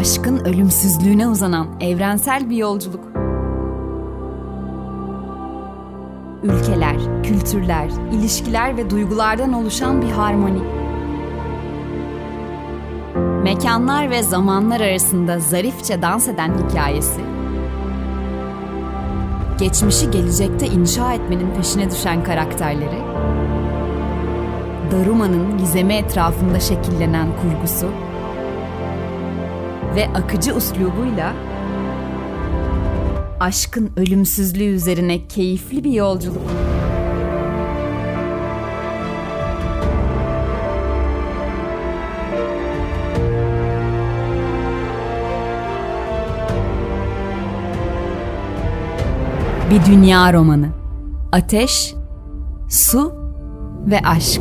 Aşkın ölümsüzlüğüne uzanan evrensel bir yolculuk. Ülkeler, kültürler, ilişkiler ve duygulardan oluşan bir harmoni. Mekanlar ve zamanlar arasında zarifçe dans eden hikayesi. Geçmişi gelecekte inşa etmenin peşine düşen karakterleri. Daruma'nın gizemi etrafında şekillenen kurgusu ve akıcı üslubuyla aşkın ölümsüzlüğü üzerine keyifli bir yolculuk. Bir dünya romanı. Ateş, su ve aşk.